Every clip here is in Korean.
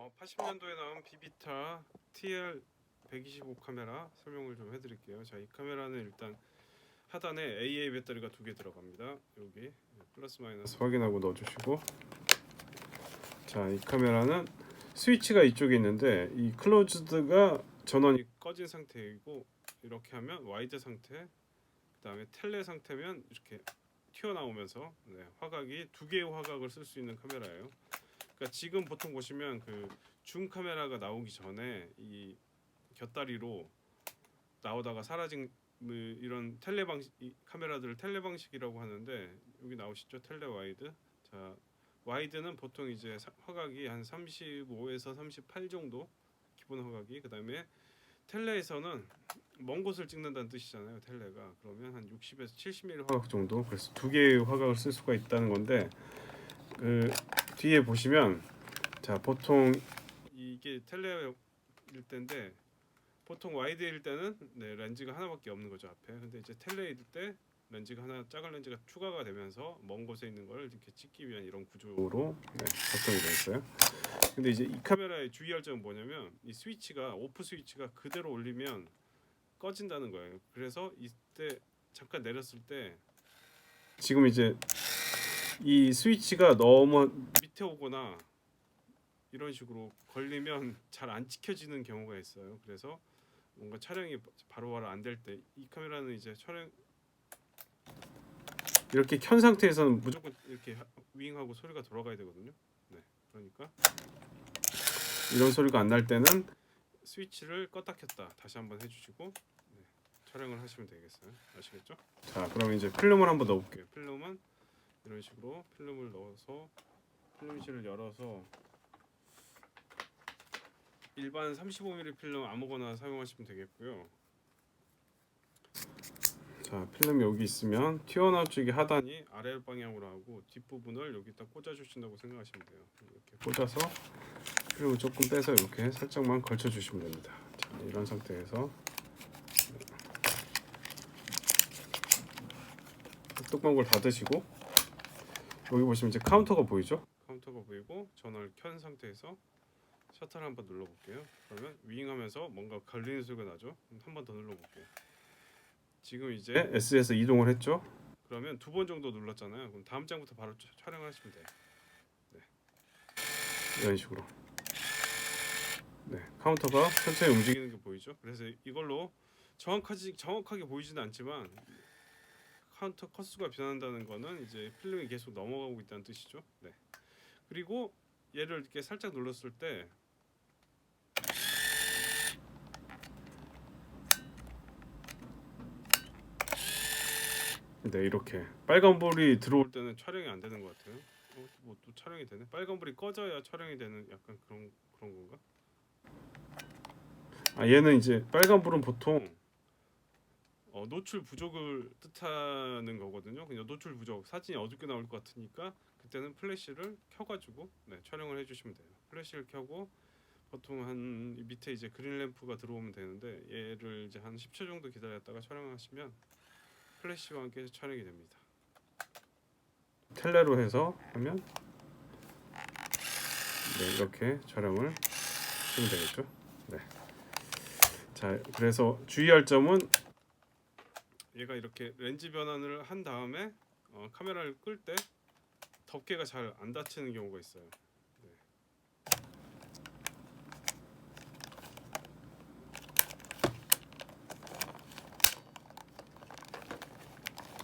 어, 80년도에 나온 비비타 TL 125 카메라 설명을 좀 해드릴게요. 자, 이 카메라는 일단 하단에 AA 배터리가 두 개 들어갑니다. 여기 플러스 마이너스 확인하고 넣어주시고 자, 이 카메라는 스위치가 이쪽에 있는데 이 클로즈드가 전원이 꺼진 상태이고 이렇게 하면 와이드 상태 그다음에 텔레 상태면 이렇게 튀어나오면서 네, 화각이 두 개의 화각을 쓸 수 있는 카메라예요. 그러니까 지금 보통 보시면 그 줌 카메라가 나오기 전에 이 곁다리로 나오다가 사라진 뭐 이런 텔레 방식 이 카메라들을 텔레 방식이라고 하는데 여기 나오시죠? 텔레 와이드. 자 와이드는 보통 이제 사- 화각이 한 35에서 38 정도 기본 화각이. 그다음에 텔레에서는 먼 곳을 찍는다는 뜻이잖아요 텔레가. 그러면 한 60에서 70mm 화각 정도. 그래서 두 개의 화각을 쓸 수가 있다는 건데 그 뒤에 보시면 자 보통 이게 텔레일 때인데 보통 와이드일 때는 네, 렌즈가 하나밖에 없는 거죠 앞에 근데 이제 텔레일 때 렌즈가 하나 작은 렌즈가 추가가 되면서 먼 곳에 있는 걸 이렇게 찍기 위한 이런 구조로 네, 작동이 되어 있어요. 근데 이제 이 카메라의 주의할 점은 뭐냐면 이 스위치가 오프 스위치가 그대로 올리면 꺼진다는 거예요. 그래서 이때 잠깐 내렸을 때 지금 이제 이 스위치가 너무 오거나 이런 식으로 걸리면 잘안 찍혀지는 경우가 있어요. 그래서 뭔가 촬영이 바로바로 안 될 때 이 카메라는 이제 촬영 이렇게 켠 상태에서는 무조건 이렇게 하- 윙하고 소리가 돌아가야 되거든요. 네, 그러니까 이런 소리가 안 날 때는 스위치를 껐다 켰다 다시 한번 해주시고 네, 촬영을 하시면 되겠어요. 아시겠죠? 자, 그럼 이제 필름을 한번 넣어볼게요. 필름은 이런 식으로 필름을 넣어서 필름실을 열어서 일반 35mm 필름 아무거나 사용하시면 되겠고요. 자, 필름이 여기 있으면 튀어나온 쪽이 하단이 아래 방향으로 하고 뒷부분을 여기다 꽂아 주신다고 생각하시면 돼요. 이렇게 꽂아서 필름을 조금 빼서 이렇게 살짝만 걸쳐 주시면 됩니다. 자, 이런 상태에서 뚜껑을 닫으시고 여기 보시면 이제 카운터가 보이죠? 카운터가 보이고 전원을 켠 상태에서 셔터를 한번 눌러볼게요. 그러면 윙하면서 뭔가 걸리는 소리가 나죠? 한번 더 눌러볼게요. 지금 이제 S에서 이동을 했죠? 그러면 두 번 정도 눌렀잖아요. 그럼 다음 장부터 바로 촬- 촬영하시면 돼요. 네. 이런 식으로. 네, 카운터가 천천히 움직이는 게 보이죠? 그래서 이걸로 정확하지 정확하게 보이지는 않지만 카운터 컷수가 변한다는 거는 이제 필름이 계속 넘어가고 있다는 뜻이죠. 네. 그리고 얘를 이렇게 살짝 눌렀을 때 네 이렇게 빨간 불이 들어올 때는 촬영이 안 되는 것 같아요. 어, 뭐또 촬영이 되네? 빨간 불이 꺼져야 촬영이 되는 약간 그런 그런 건가? 아 얘는 이제 빨간 불은 보통 어, 노출 부족을 뜻하는 거거든요. 그냥 노출 부족 사진이 어둡게 나올 것 같으니까 그때는 플래시를 켜가지고 네, 촬영을 해주시면 돼요. 플래시를 켜고 보통 한 밑에 이제 그린 램프가 들어오면 되는데 얘를 이제 한 10초 정도 기다렸다가 촬영하시면 플래시와 함께 촬영이 됩니다. 텔레로 해서 하면 네, 이렇게 촬영을 하시면 되겠죠. 네. 자, 그래서 주의할 점은 얘가 이렇게 렌즈 변환을 한 다음에 어, 카메라를 끌때 덮개가 잘 안 닫히는 경우가 있어요. 네.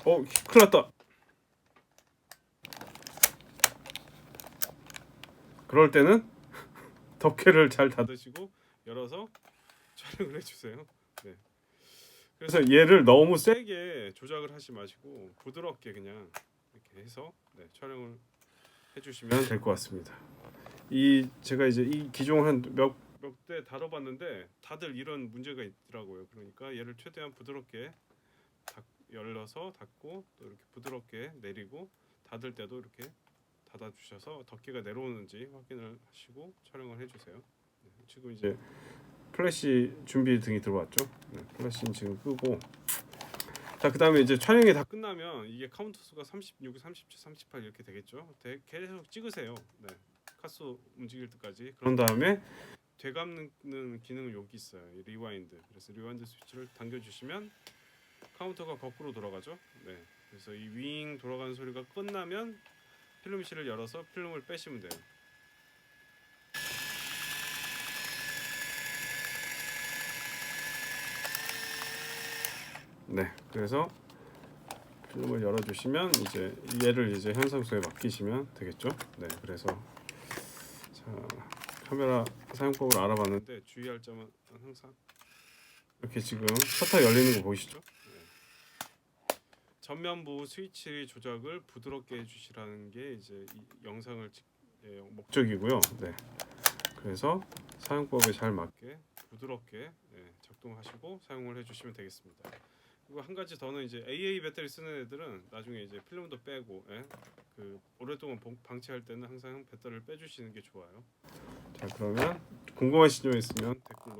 어, 큰일 났다. 그럴 때는 덮개를 잘 닫으시고 열어서 촬영을 해주세요. 네. 그래서 얘를 너무 세게 조작을 하지 마시고 부드럽게 그냥 해서 네, 촬영을 해주시면 될 것 같습니다. 이 제가 이제 이 기종을 한몇몇 대 다뤄봤는데 다들 이런 문제가 있더라고요. 그러니까 얘를 최대한 부드럽게 닫, 열어서 닫고 또 이렇게 부드럽게 내리고 닫을 때도 이렇게 닫아주셔서 덮개가 내려오는지 확인을 하시고 촬영을 해주세요. 네, 지금 이제 플래시 준비 등이 들어왔죠. 네, 플래시는 지금 끄고 자 그다음에 이제 촬영이 다 끝나면 이게 카운트 수가 36, 37, 38 이렇게 되겠죠. 대- 계속 찍으세요. 네, 카스 움직일 때까지 그런 다음에 되감는 기능은 여기 있어요. 이 리와인드. 그래서 리와인드 스위치를 당겨 주시면 카운터가 거꾸로 돌아가죠. 네. 그래서 이 윙 돌아가는 소리가 끝나면 필름 실을 열어서 필름을 빼시면 돼요. 네. 그래서 필름을 열어주시면 이제 얘를 이제 현상소에 맡기시면 되겠죠. 네. 그래서 자 카메라 사용법을 알아봤는데 주의할 점은 항상 이렇게 지금 셔터 열리는 거 보이시죠? 네. 전면부 스위치 조작을 부드럽게 해주시라는 게 이제 이 영상을 찍, 예, 목적이고요. 네. 그래서 사용법에 잘 맞게 부드럽게 예, 작동하시고 사용을 해주시면 되겠습니다. 그리고 한 가지 더는 이제 AA 배터리 쓰는 애들은 나중에 이제 필름도 빼고 예, 그 오랫동안 봉- 방치할 때는 항상 배터리를 빼주시는 게 좋아요. 자 그러면 궁금하신 점 있으면 댓글